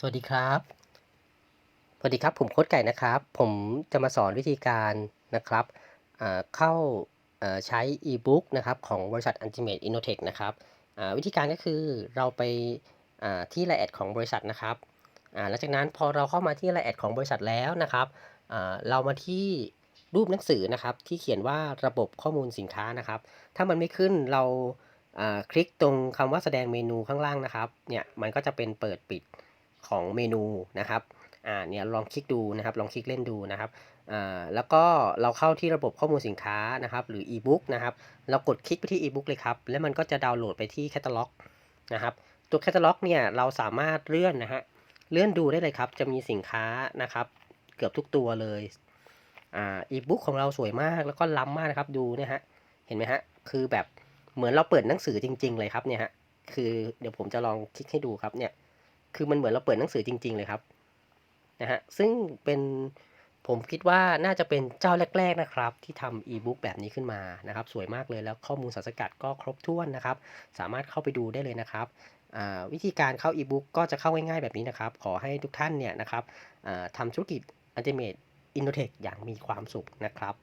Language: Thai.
สวัสดีครับ สวัสดีครับ ผมโค้ชไก่นะครับ ผมจะมาสอนวิธีการนะครับเข้าใช้อีบุ๊กนะครับของบริษัท Ultimate Innotech นะครับวิธีการก็คือเราไปที่รายแอดของบริษัทนะครับหลังจากนั้นพอเราเข้ามาที่รายแอดของบริษัทแล้วนะครับเรามาที่รูปหนังสือนะครับที่เขียนว่าระบบข้อมูลสินค้านะครับ ถ้ามันไม่ขึ้นเราอ่าคลิกตรงคำว่าแสดงเมนูข้างล่างนะครับเนี่ยมันก็จะเป็นเปิดปิด ของเมนูนะครับอ่าเนี่ยลองคลิกดูนะครับ ลองคลิกเล่นดูนะครับอ่าแล้วก็เราเข้าที่ระบบข้อมูลสินค้านะครับ หรืออีบุ๊กนะครับ เรากดคลิกไปที่อีบุ๊กเลยครับ แล้วมันก็จะดาวน์โหลดไปที่แคตตาล็อกนะครับ ตัวแคตตาล็อกเนี่ยเราสามารถเลื่อนนะฮะ เลื่อนดูได้เลยครับ จะมีสินค้านะครับ เกือบทุกตัวเลยอ่าอีบุ๊กของเราสวยมากแล้วก็ล้ำมากนะครับดูเนี่ยฮะ เห็นไหมฮะ คือแบบเหมือนเราเปิดหนังสือจริง ๆ เลยครับเนี่ยฮะ คือเดี๋ยวผมจะลองคลิกให้ดูครับเนี่ย คือมันเหมือนเราเปิดหนังสือจริง ๆ เลยครับนะฮะซึ่งเป็นผมคิดว่าน่าจะเป็นเจ้าแรก ๆนะครับ ที่ทำอีบุ๊กแบบนี้ขึ้นมานะครับ สวยมากเลยแล้วข้อมูลสารสกัดก็ครบถ้วนนะครับ สามารถเข้าไปดูได้เลยนะครับอ่าวิธีการเข้าอีบุ๊กก็จะเข้าง่ายๆแบบนี้นะครับ ขอให้ทุกท่านเนี่ยนะครับอ่าทำธุรกิจ Ultimate Innotech อย่างมีความสุขนะครับ